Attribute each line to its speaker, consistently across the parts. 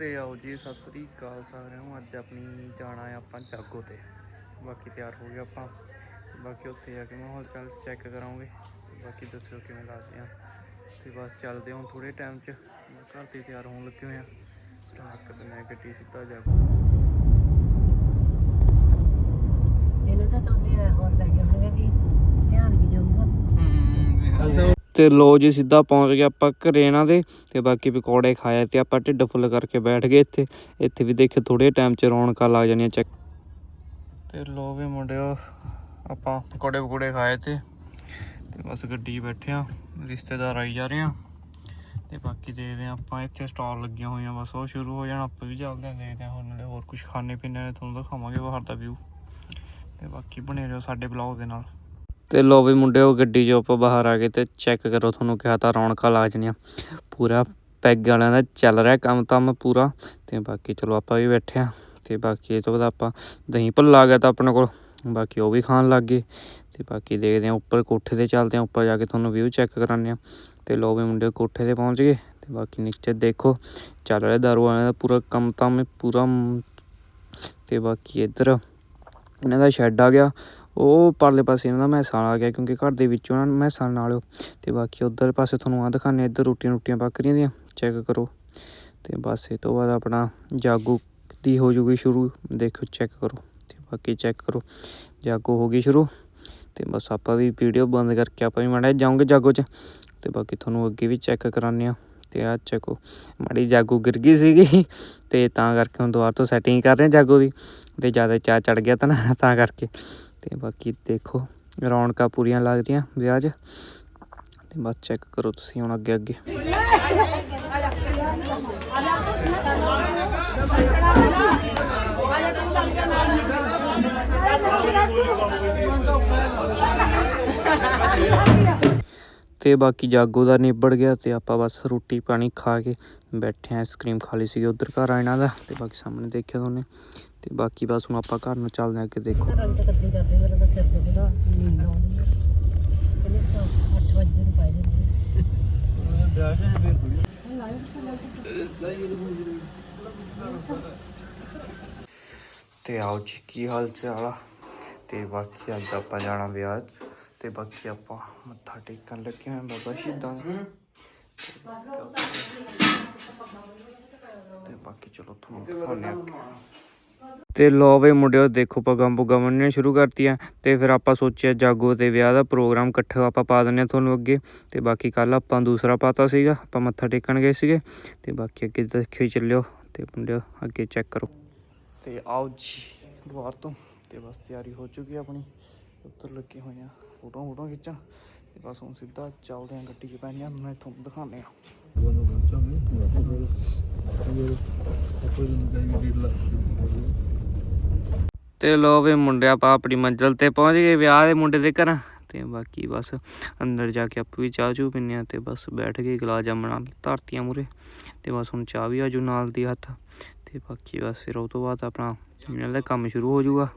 Speaker 1: ਤੇ ਆਓ ਜੀ ਸਤਿ ਸ੍ਰੀ ਅਕਾਲ ਸਾਰਿਆਂ ਨੂੰ। ਅੱਜ ਆਪਣੀ ਜਾਣਾ ਹੈ ਆਪਾਂ ਜਾਗੋ ਤੇ। ਬਾਕੀ ਤਿਆਰ ਹੋ ਗਏ ਆਪਾਂ। ਬਾਕੀ ਉੱਥੇ ਜਾ ਕੇ ਮਾਹੌਲ ਚੱਲ ਚੈੱਕ ਕਰਾਂਗੇ। ਬਾਕੀ ਦੱਸਿਓ ਕਿਵੇਂ ਲੱਗਦੇ ਆ। ਤੇ ਬਸ ਚੱਲਦੇ ਹਾਂ ਥੋੜੇ ਟਾਈਮ 'ਚ। ਘਰ ਤੇ ਤਿਆਰ ਹੋਣ ਲੱਗੇ ਹੋਏ ਆ। ਟਰੱਕ ਤੇ ਮੈਂ ਗੱਡੀ ਸਿੱਧਾ ਜਾਗੋ
Speaker 2: ਇਹਨਾਂ ਦਾ ਤਾਂ ਉਹਦੇ ਹੋਰ ਲੱਗ ਜਾਣਗੇ ਵੀ ਧਿਆਨ ਵੀ ਜਾਊਗਾ।
Speaker 1: ਤੇ ਲੋ ਜੀ ਸਿੱਧਾ ਪਹੁੰਚ ਗਏ ਆਪਾਂ ਘਰੇ ਇਹਨਾਂ ਦੇ ਤੇ ਬਾਕੀ ਪਕੌੜੇ ਖਾਏ ਤੇ ਆਪਾਂ ਢਿੱਡ ਫੁੱਲ ਕਰਕੇ ਬੈਠ ਗਏ ਇੱਥੇ। ਇੱਥੇ ਵੀ ਦੇਖਿਓ ਥੋੜੇ ਟਾਈਮ 'ਚ ਰੌਣਕਾਂ ਲੱਗ ਜਾਣੀਆਂ ਚੈੱਕ ਤੇ ਲੋ ਵੀ ਮੁੰਡਿਓ, ਆਪਾਂ ਪਕੌੜੇ ਪਕੌੜੇ ਖਾਏ ਤੇ ਤੇ ਬਸ ਗੱਡੀ 'ਚ ਬੈਠੇ ਆ, ਰਿਸ਼ਤੇਦਾਰ ਆਈ ਜਾ ਰਹੇ ਆ। ਤੇ ਬਾਕੀ ਦੇਖਦੇ ਆ ਆਪਾਂ ਇੱਥੇ ਸਟਾਲ ਲੱਗੀਆਂ ਹੋਈਆਂ, ਬਸ ਉਹ ਸ਼ੁਰੂ ਹੋ ਜਾਣ, ਆਪਾਂ ਵੀ ਚੱਲਦੇ ਆ, ਦੇਖਦੇ ਆ ਹੋਰ ਨਾਲੇ ਹੋਰ ਕੁਝ ਖਾਣੇ ਪੀਣੇ ਨੇ, ਤੁਹਾਨੂੰ ਦਿਖਾਵਾਂਗੇ ਬਾਹਰ ਦਾ ਵਿਊ ਤੇ ਬਾਕੀ ਬਣੇ ਰਹੋ ਸਾਡੇ ਬਲੌਗ ਦੇ ਨਾਲ। ਤੇ ਲੋ ਵੀ ਮੁੰਡਿਓ, ਗੱਡੀ 'ਚੋਂ ਆਪਾਂ ਬਾਹਰ ਆ ਗਏ ਤੇ ਚੈੱਕ ਕਰੋ ਤੁਹਾਨੂੰ ਕਿਹਾ ਤਾਂ ਰੌਣਕਾਂ ਲੱਗ ਜਾਣੀਆਂ ਪੂਰਾ ਪੈਗ ਵਾਲਿਆਂ ਦਾ ਚੱਲ ਰਿਹਾ ਕੰਮ ਤਾਂ ਪੂਰਾ। ਤੇ ਬਾਕੀ ਚਲੋ ਆਪਾਂ ਵੀ ਬੈਠੇ ਆ। ਤੇ ਬਾਕੀ ਇਹ ਤੋਂ ਬਾਅਦ ਆਪਾਂ ਦਹੀਂ ਭੱਲਾ ਗਿਆ ਤਾਂ ਆਪਣੇ ਕੋਲ। ਬਾਕੀ ਉਹ ਵੀ ਖਾਣ ਲੱਗ ਗਏ। ਤੇ ਬਾਕੀ ਦੇਖਦੇ ਆ ਉੱਪਰ ਕੋਠੇ ਤੇ ਚੱਲਦੇ ਆ। ਉੱਪਰ ਜਾ ਕੇ ਤੁਹਾਨੂੰ ਵਿਊ ਚੈੱਕ ਕਰਾਉਂਦੇ ਆ। ਤੇ ਲੋ ਵੀ ਮੁੰਡੇ ਕੋਠੇ ਤੇ ਪਹੁੰਚ ਗਏ। ਤੇ ਬਾਕੀ ਨੀਚੇ ਦੇਖੋ, ਚੱਲ ਰਿਹਾ ਦਾਰੂ ਵਾਲਿਆਂ ਦਾ ਪੂਰਾ ਕੰਮ ਤਾਂ ਮੈਂ ਪੂਰਾ। ਮ- ਤੇ ਬਾਕੀ ਇੱਧਰ ਇਹਨਾਂ ਦਾ ਸ਼ੈੱਡ ਆ ਗਿਆ। ਉਹ ਪਰਲੇ ਪਾਸੇ ਇਹਨਾਂ ਦਾ ਮੈਸਾਂ ਆ ਗਿਆ ਕਿਉਂਕਿ ਘਰ ਦੇ ਵਿੱਚੋਂ ਨਾ ਮੈਸਾਂ ਨਾਲਿਓ ਤੇ ਬਾਕੀ ਉਧਰ ਪਾਸੇ ਤੁਹਾਨੂੰ ਆ ਦਿਖਾਣੇ ਇੱਧਰ ਰੋਟੀਆਂ ਰੋਟੀਆਂ ਪੱਕ ਰਹੀਆਂ ਦੀਆਂ, ਚੈੱਕ ਕਰੋ। ਤੇ ਬਸ ਇਹ ਤੋਂ ਬਾਅਦ ਆਪਣਾ ਜਾਗੋ ਦੀ ਹੋ ਜੂਗੀ ਸ਼ੁਰੂ ਦੇਖੋ ਚੈੱਕ ਕਰੋ। ਤੇ ਬਾਕੀ ਚੈੱਕ ਕਰੋ, ਜਾਗੋ ਹੋ ਗਈ ਸ਼ੁਰੂ। ਤੇ ਬਸ ਆਪਾਂ ਵੀ ਵੀਡੀਓ ਬੰਦ ਕਰਕੇ ਆਪਾਂ ਵੀ ਮਾੜਾ ਜਿਹਾ ਜਾਵਾਂਗੇ ਜਾਗੋ 'ਚ। ਤੇ ਬਾਕੀ ਤੁਹਾਨੂੰ ਅੱਗੇ ਵੀ ਚੈੱਕ ਕਰਾਉਂਦੇ ਆ ਤੇ ਆ ਚੈੱਕੋ, ਮਾੜੀ ਜਾਗੋ ਗਿਰ ਗਈ ਸੀਗੀ। ਤੇ ਤਾਂ ਕਰਕੇ ਹੁਣ ਦੁਬਾਰਾ ਤੋਂ ਸੈਟਿੰਗ ਕਰ ਰਹੇ ਹਾਂ ਜਾਗੋ ਦੀ। ਤੇ ਜ਼ਿਆਦਾ ਚਾਹ ਚੜ ਗਿਆ ਤਾਂ ਨਾ, ਤਾਂ ਕਰਕੇ। ਤੇ ਬਾਕੀ ਦੇਖੋ, ਰੌਣਕਾਂ ਪੂਰੀਆਂ ਲੱਗ ਰਹੀਆਂ ਵਿਆਹ 'ਚ। ਤੇ ਬਸ ਚੈੱਕ ਕਰੋ ਤੁਸੀਂ ਹੁਣ ਅੱਗੇ ਅੱਗੇ। ਤੇ ਬਾਕੀ ਜਾਗੋ ਦਾ ਨਿਬੜ ਗਿਆ ਤੇ ਆਪਾਂ ਬਸ ਰੋਟੀ ਪਾਣੀ ਖਾ ਕੇ ਬੈਠੇ ਆ ਆਈਸਕ੍ਰੀਮ ਖਾ ਲਈ ਸੀ ਉਧਰ ਘਰ ਆ ਇਹਨਾਂ ਦਾ ਤੇ ਬਾਕੀ ਸਾਹਮਣੇ ਦੇਖਿਆ ਤੁਹਾਨੂੰ ਤੇ ਬਾਕੀ ਬਸ ਹੁਣ ਆਪਾਂ ਘਰ ਨੂੰ ਚੱਲਦੇ ਆ ਅੱਗੇ ਦੇਖੋ।
Speaker 2: ਤਾਂ ਸਿਰ ਦੁਖਦਾ ਨੀਂਦ ਆਉਂਦੀ ਹੈ ਕਹਿੰਦੇ ਤਾਂ 8 ਵਜੇ ਨੂੰ ਪਾਈ ਜਾਂਦੀ।
Speaker 1: ਤੇ ਆਓ ਜੀ ਕੀ ਹਾਲ ਚਾਲ ਆ? ਤੇ ਬਾਕੀ ਅੱਜ ਆਪਾਂ ਜਾਣਾ ਵਿਆਹ 'ਚ। ਤੇ ਬਾਕੀ ਆਪਾਂ ਮੱਥਾ ਟੇਕਣ ਲੱਗੇ ਹਾਂ ਬਾਬਾ ਸ਼ਹੀਦਾਂ ਦਾ। ਤੇ ਬਾਕੀ ਚਲੋ ਤੁਹਾਨੂੰ ਦਿਖਾਉਂਦੇ ਆ ਤੇ ਲੋ ਵੇ ਮੁੰਡਿਓ, ਦੇਖੋ ਪਗਾਂ ਪੁਗਾਂ ਬੰਨਣੀਆਂ ਸ਼ੁਰੂ ਕਰਤੀਆਂ। ਤੇ ਫਿਰ ਆਪਾਂ ਸੋਚਿਆ ਜਾਗੋ ਤੇ ਵਿਆਹ ਦਾ ਪ੍ਰੋਗਰਾਮ ਇਕੱਠੇ ਆਪਾਂ ਪਾ ਦਿੰਨੇ ਆ ਤੁਹਾਨੂੰ ਅੱਗੇ। ਤੇ ਬਾਕੀ ਕੱਲ ਆਪਾਂ ਦੂਸਰਾ ਪਾਤਾ ਸੀਗਾ, ਆਪਾਂ ਮੱਥਾ ਟੇਕਣ ਗਏ ਸੀਗੇ। ਤੇ ਬਾਕੀ ਅੱਗੇ ਦੇਖਿਓ ਚੱਲਿਓ। ਤੇ ਮੁੰਡਿਓ, ਅੱਗੇ ਚੈੱਕ ਕਰੋ। ਤੇ ਆਓ ਜੀ ਦੁਆਰ ਤੋਂ। ਤੇ ਬਸ ਤਿਆਰੀ ਹੋ ਚੁੱਕੀ ਆ ਆਪਣੀ। ਉੱਤਰ ਲੱਗੇ ਹੋਏ ਆ। ਫੋਟੋਆਂ ਫੋਟੋ ਖਿੱਚਣ ਤੇ ਬਸ ਹੁਣ ਸਿੱਧਾ ਚੱਲਦੇ ਆ ਗੱਡੀ 'ਚ ਪੈਣੇ ਆ ਮੈਂ ਤੁਹਾਨੂੰ ਦਿਖਾਉਂਦੇ ਆ ਤੇ ਲੋ ਵੇ ਮੁੰਡਿਆ ਆਪਾਂ ਆਪਣੀ ਮੰਜ਼ਿਲ ਤੇ ਪਹੁੰਚ ਗਏ ਵਿਆਹ ਦੇ ਮੁੰਡੇ ਦੇ ਘਰ ਤੇ ਬਾਕੀ ਬਸ ਅੰਦਰ ਜਾ ਕੇ ਆਪ ਵੀ ਚਾਹ ਚੂ ਪੀਨੇ ਆ ਤੇ ਬਸ ਬੈਠ ਕੇ ਗਲਾ ਜਾਮਣਾ ਧਰਤੀਆਂ ਮੂਰੇ ਤੇ ਬਸ ਹੁਣ ਚਾਹ ਵੀ ਆਜੂ ਨਾਲ ਦੀ ਹੱਥ ਤੇ ਬਾਕੀ ਬਸ ਫਿਰ ਉਹ ਤੋਂ ਬਾਅਦ ਆਪਣਾ ਇਹਨਾਂ ਦਾ ਕੰਮ ਸ਼ੁਰੂ ਹੋ ਜਾਊਗਾ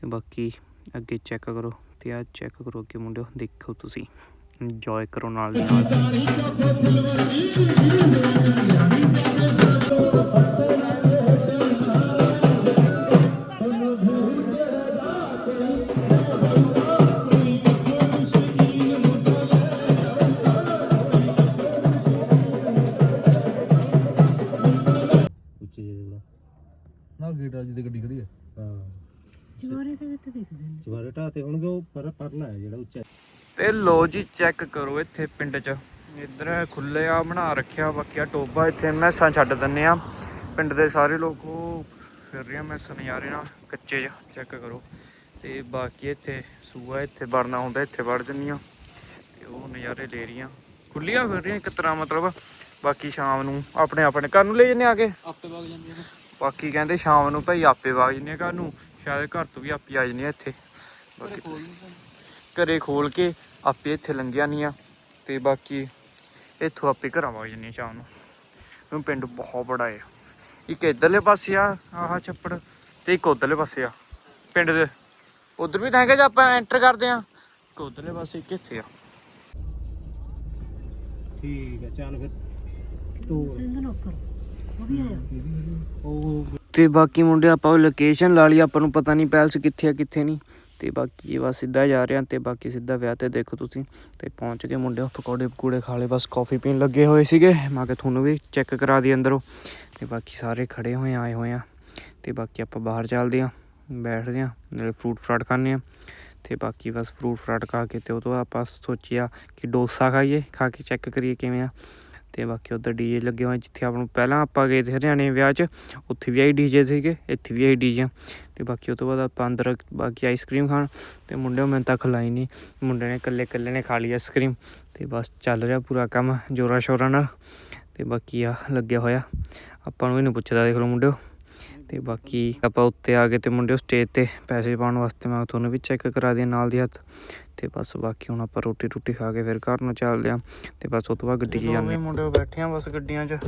Speaker 1: ਤੇ ਬਾਕੀ ਅੱਗੇ ਚੈੱਕ ਕਰੋ। ਤੇ ਆ ਚੈੱਕ ਕਰੋ ਅੱਗੇ ਮੁੰਡਿਓ ਦੇਖੋ ਤੁਸੀਂ। ਇੰਜੋਏ ਕਰੋ ਨਾਲ ਦੀ ਨਾਲ।
Speaker 2: ਤੇ
Speaker 3: ਹੋਣਗੇ ਉਹ ਪਰ ਪਰਲਾ ਹੈ ਜਿਹੜਾ ਉੱਚਾ।
Speaker 1: ਤੇ ਲੋ ਜੀ ਚੈੱਕ ਕਰੋ ਇੱਥੇ ਪਿੰਡ 'ਚ। ਇੱਧਰ ਖੁੱਲੇ ਆ ਬਣਾ ਰੱਖਿਆ ਬਾਕੀ ਆ ਟੋਬਾ ਇੱਥੇ ਮੈਸਾਂ ਛੱਡ ਦਿੰਨੇ ਆ। ਪਿੰਡ ਦੇ ਸਾਰੇ ਲੋਕ ਉਹ ਫਿਰ ਰਹੀਆਂ ਮੈਸਾਂ ਨਜ਼ਾਰੇ ਨਾਲ ਕੱਚੇ 'ਚ ਚੈੱਕ ਕਰੋ। ਤੇ ਬਾਕੀ ਇੱਥੇ ਸੂਆ ਇੱਥੇ ਵੜਨਾ ਹੁੰਦਾ ਇੱਥੇ ਵੜ ਜੰਨੀਆਂ ਤੇ ਉਹ ਨਜ਼ਾਰੇ ਲੈ ਰਹੀਆਂ। ਖੁੱਲੀਆਂ ਫਿਰ ਰਹੀਆਂ ਇੱਕ ਤਰ੍ਹਾਂ ਮਤਲਬ ਬਾਕੀ ਸ਼ਾਮ ਨੂੰ ਆਪਣੇ ਆਪਣੇ ਘਰ ਨੂੰ ਲੈ ਜੰਨੇ ਆ ਕੇ?
Speaker 3: ਆਪੇ ਵਗ ਜਾਂਦੀ ਹੈ
Speaker 1: ਬਾਕੀ ਕਹਿੰਦੇ ਸ਼ਾਮ ਨੂੰ ਭਾਈ ਆਪੇ ਵਗ ਜੰਨੇ ਘਰ ਨੂੰ। ਸ਼ਾਇਦ ਘਰ ਤੋਂ ਵੀ ਆਪੇ ਆ ਜੰਨੇ ਇੱਥੇ। ਬਾਕੀ ਤੁਸੀਂ ਘਰੇ ਖੋਲ ਕੇ ਆਪੇ ਇੱਥੇ ਲੰਘਿਆ ਨਹੀਂ ਆ ਤੇ ਬਾਕੀ ਇੱਥੋਂ ਆਪੇ ਘਰਾਂ ਵਗ ਜੰਨੇ ਸ਼ਾਮ ਨੂੰ। ਕਿਉਂ ਪਿੰਡ ਬਹੁਤ ਬੜਾ ਹੈ ਇੱਕ ਇਧਰਲੇ ਪਾਸੇ ਆ ਆਹ ਛੱਪੜ ਤੇ ਇੱਕ ਉਧਰਲੇ ਪਾਸੇ ਆ। ਪਿੰਡ ਦੇ ਉਧਰ ਵੀ ਤਾਂ ਹੈਗਾ ਜੇ ਆਪਾਂ ਐਂਟਰ ਕਰਦੇ ਆ ਇੱਕ ਉਧਰਲੇ ਪਾਸੇ ਇੱਕ ਇੱਥੇ ਆ।
Speaker 3: ਠੀਕ ਹੈ ਚੱਲ ਫਿਰ। ਤੂੰ
Speaker 2: ਸਿੰਘ ਨੌਕਰ
Speaker 1: ਤੇ ਬਾਕੀ ਮੁੰਡੇ ਆਪਾਂ ਲੋਕੇਸ਼ਨ ਲਾ ਲਈ, ਆਪਾਂ ਨੂੰ ਪਤਾ ਨਹੀਂ ਪੈਲਸ ਕਿੱਥੇ ਆ, ਕਿੱਥੇ ਨਹੀਂ। ਤੇ ਬਾਕੀ ਬਸ ਸਿੱਧਾ ਜਾ ਰਹੇ ਹਾਂ ਤੇ ਬਾਕੀ ਸਿੱਧਾ ਵਿਆਹ ਤੇ ਦੇਖੋ ਤੁਸੀਂ। ਤੇ ਪਹੁੰਚ ਗਏ ਮੁੰਡੇ ਪਕੌੜੇ ਪਕੂੜੇ ਖਾ ਲਏ, ਬਸ ਕਾਫੀ ਪੀਣ ਲੱਗੇ ਹੋਏ ਸੀਗੇ। ਮੈਂ ਕਿ ਤੁਹਾਨੂੰ ਵੀ ਚੈੱਕ ਕਰਾ ਦੀ ਅੰਦਰੋਂ। ਤੇ ਬਾਕੀ ਸਾਰੇ ਖੜੇ ਹੋਏ ਆਏ ਹੋਏ ਆ। ਤੇ ਬਾਕੀ ਆਪਾਂ ਬਾਹਰ ਚੱਲਦੇ ਆ, ਬੈਠਦੇ ਆ, ਨਾਲੇ ਫਰੂਟ ਫਰਾਟ ਖਾਂਦੇ ਆ। ਤੇ ਬਾਕੀ ਬਸ ਫਰੂਟ ਫਰਾਟ ਖਾ ਕੇ ਤੇ ਉਹ ਤੋਂ ਬਾਅਦ ਆਪਾਂ ਸੋਚਿਆ ਕਿ ਡੋਸਾ ਖਾਈਏ, ਖਾ ਕੇ ਚੈੱਕ ਕਰੀਏ ਕਿਵੇਂ ਆ। ਤੇ ਬਾਕੀ ਉਧਰ ਡੀਜੇ ਲੱਗੇ ਹੋਏ ਜਿੱਥੇ ਆਪਾਂ ਨੂੰ ਪਹਿਲਾਂ ਆਪਾਂ ਗਏ ਸੀ ਹਰਿਆਣੇ ਵਿਆਹ 'ਚ, ਉੱਥੇ ਵੀ ਆਈ ਡੀਜੇ ਸੀਗੇ, ਇੱਥੇ ਵੀ ਆਈ ਡੀਜੇ ਤੇ ਬਾਕੀ ਉਹ ਤੋਂ ਬਾਅਦ ਆਪਾਂ ਅੰਦਰ ਬਾਕੀ ਆਈਸਕ੍ਰੀਮ ਖਾਣ, ਤੇ ਮੁੰਡੇ ਮੈਨੂੰ ਤਾਂ ਖਿਲਾਈ ਨਹੀਂ ਮੁੰਡੇ ਨੇ ਇਕੱਲੇ ਇਕੱਲੇ ਨੇ ਖਾ ਲਈ ਆਈਸਕ੍ਰੀਮ ਤੇ ਬਸ ਚੱਲ ਰਿਹਾ ਪੂਰਾ ਕੰਮ ਜੋਰਾ ਸ਼ੋਰਾਂ ਨਾਲ। ਤੇ ਬਾਕੀ ਆ, ਲੱਗਿਆ ਹੋਇਆ। ਆਪਾਂ ਨੂੰ ਇਹਨੂੰ ਨਹੀਂ ਪੁੱਛਦਾ ਦੇਖ ਲਓ ਮੁੰਡਿਓ। ਤੇ ਬਾਕੀ ਆਪਾਂ ਉੱਤੇ ਆ ਗਏ ਤੇ ਮੁੰਡਿਓ ਸਟੇਜ ਤੇ ਪੈਸੇ ਪਾਉਣ ਵਾਸਤੇ ਮੈਂ ਤੁਹਾਨੂੰ ਵੀ ਚੈੱਕ ਕਰਾ ਦਿਆਂ ਨਾਲ ਦੀ ਹੱਥ। ਤੇ ਬਸ ਬਾਕੀ ਹੁਣ ਆਪਾਂ ਰੋਟੀ ਰੋਟੀ ਖਾ ਕੇ ਫਿਰ ਘਰ ਨੂੰ ਚੱਲਦੇ ਆ। ਤੇ ਬਸ ਉਹ ਤੋਂ ਬਾਅਦ ਗੱਡੀ 'ਚ ਜਾਂਦੇ ਮੁੰਡੇ ਬੈਠੇ ਆ ਬਸ ਗੱਡੀਆਂ 'ਚ।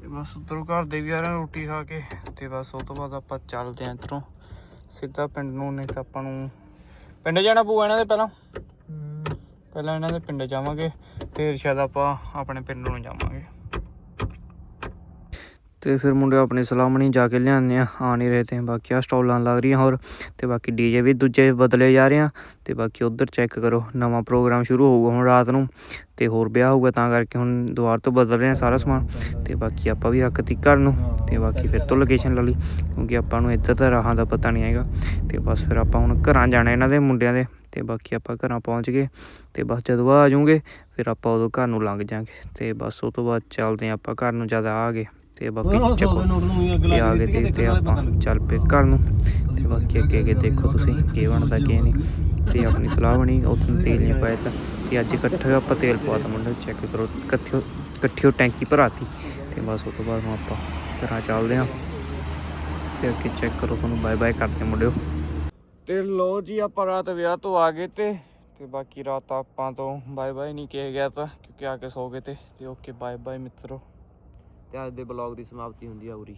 Speaker 1: ਤੇ ਬਸ ਉਧਰੋਂ ਘਰ ਦੇ ਵੀ ਆ ਰਹੇ ਰੋਟੀ ਖਾ ਕੇ। ਤੇ ਬਸ ਉਹ ਤੋਂ ਬਾਅਦ ਆਪਾਂ ਚੱਲਦੇ ਆਂ ਇੱਧਰੋਂ। ਸਿੱਧਾ ਪਿੰਡ ਨੂੰ ਨਹੀਂ ਤਾਂ ਆਪਾਂ ਨੂੰ ਪਿੰਡ ਜਾਣਾ ਪਊ ਇਹਨਾਂ ਦੇ ਪਹਿਲਾਂ। ਪਹਿਲਾਂ ਇਹਨਾਂ ਦੇ ਪਿੰਡ ਜਾਵਾਂਗੇ ਫਿਰ ਸ਼ਾਇਦ ਆਪਾਂ ਆਪਣੇ ਪਿੰਡ ਨੂੰ ਜਾਵਾਂਗੇ। ਤੇ ਫਿਰ ਮੁੰਡੇ ਆਪਣੀ ਸਲਾਮਣੀ ਜਾ ਕੇ ਲਿਆਉਂਦੇ ਆ ਆ ਨਹੀਂ ਰਹੇ ਤੇ ਬਾਕੀ ਆ ਸਟਾਲਾਂ ਲੱਗ ਰਹੀਆਂ ਹੋਰ ਤੇ ਬਾਕੀ ਡੀਜੇ ਵੀ ਦੂਜੇ ਬਦਲੇ ਜਾ ਰਹੇ ਆ ਤੇ ਬਾਕੀ ਉਧਰ ਚੈੱਕ ਕਰੋ, ਨਵਾਂ ਪ੍ਰੋਗਰਾਮ ਸ਼ੁਰੂ ਹੋਊਗਾ ਹੁਣ ਰਾਤ ਨੂੰ ਤੇ ਹੋਰ ਵਿਆਹ ਹੋਊਗਾ ਤਾਂ ਕਰਕੇ ਹੁਣ ਦੁਬਾਰ ਤੋਂ ਬਦਲ ਰਹੇ ਆ ਸਾਰਾ ਸਮਾਨ ਤੇ ਬਾਕੀ ਆਪਾਂ ਵੀ ਹੱਕ ਤੀ ਘਰ ਨੂੰ ਤੇ ਬਾਕੀ ਫਿਰ ਤੋਂ ਲੋਕੇਸ਼ਨ ਲਾ ਲਈ ਕਿਉਂਕਿ ਆਪਾਂ ਨੂੰ ਇੱਧਰ ਦਾ ਰਾਹਾਂ ਦਾ ਪਤਾ ਨਹੀਂ ਹੈਗਾ ਤੇ ਬਸ ਫਿਰ ਆਪਾਂ ਹੁਣ ਘਰਾਂ ਜਾਣਾ ਇਹਨਾਂ ਦੇ ਮੁੰਡਿਆਂ ਦੇ ਤੇ ਬਾਕੀ ਆਪਾਂ ਘਰਾਂ ਪਹੁੰਚ ਗਏ ਤੇ ਬਸ ਜਦੋਂ ਆ ਜਾਊਂਗੇ ਫਿਰ ਆਪਾਂ ਉਦੋਂ ਘਰ ਨੂੰ ਲੰਘ ਜਾਾਂਗੇ ਤੇ ਬਸ ਉਹ ਤੋਂ ਬਾਅਦ ਚੱਲਦੇ ਹਾਂ ਆਪਾਂ ਘਰ ਨੂੰ ਜਦ ਆ ਗਏ। ਤੇ ਬਾਕੀ ਚੱਕੋ ਤੇ ਆ ਗਏ ਤੇ ਤੇ ਆਪਾਂ ਚੱਲ ਪਏ ਘਰ ਨੂੰ। ਤੇ ਬਾਕੀ ਅੱਗੇ ਅੱਗੇ ਦੇਖੋ ਤੁਸੀਂ ਕੀ ਬਣਦਾ ਕੀ ਨਹੀਂ। ਤੇ ਆਪਣੀ ਸਲਾਹ ਬਣੀ ਉਦੋਂ ਤੇਲ ਨਹੀਂ ਪਾਇਆ ਤਾਂ। ਤੇ ਅੱਜ ਇਕੱਠਾ ਆਪਾਂ ਤੇਲ ਪਵਾਤਾ ਮੁੰਡੇ ਚੈੱਕ ਕਰੋ ਇਕੱਠਿਓ ਇਕੱਠਿਓ ਟੈਂਕੀ ਭਰਾਤੀ ਤੇ ਬਸ ਉਸ ਤੋਂ ਬਾਅਦ ਹੁਣ ਆਪਾਂ ਘਰਾਂ ਚੱਲਦੇ ਹਾਂ। ਤੇ ਅੱਗੇ ਚੈੱਕ ਕਰੋ ਤੁਹਾਨੂੰ ਬਾਏ ਬਾਏ ਕਰਦੇ ਮੁੰਡਿਓ। ਤੇ ਲੋ ਜੀ ਆਪਾਂ ਰਾਤ ਵਿਆਹ ਤੋਂ ਆ ਗਏ ਤੇ ਤੇ ਬਾਕੀ ਰਾਤ ਆਪਾਂ ਤੋਂ ਬਾਏ ਬਾਏ ਨਹੀਂ ਕਿਹਾ ਗਿਆ ਤਾਂ ਕਿਉਂਕਿ ਆ ਕੇ ਸੋ ਗਏ ਤੇ। ਤੇ ਓਕੇ ਬਾਏ ਬਾਏ ਮਿੱਤਰੋ।
Speaker 3: ਤੇ ਅੱਜ ਦੇ ਬਲੌਗ ਦੀ ਸਮਾਪਤੀ ਹੁੰਦੀ ਆ ਉਰੀ।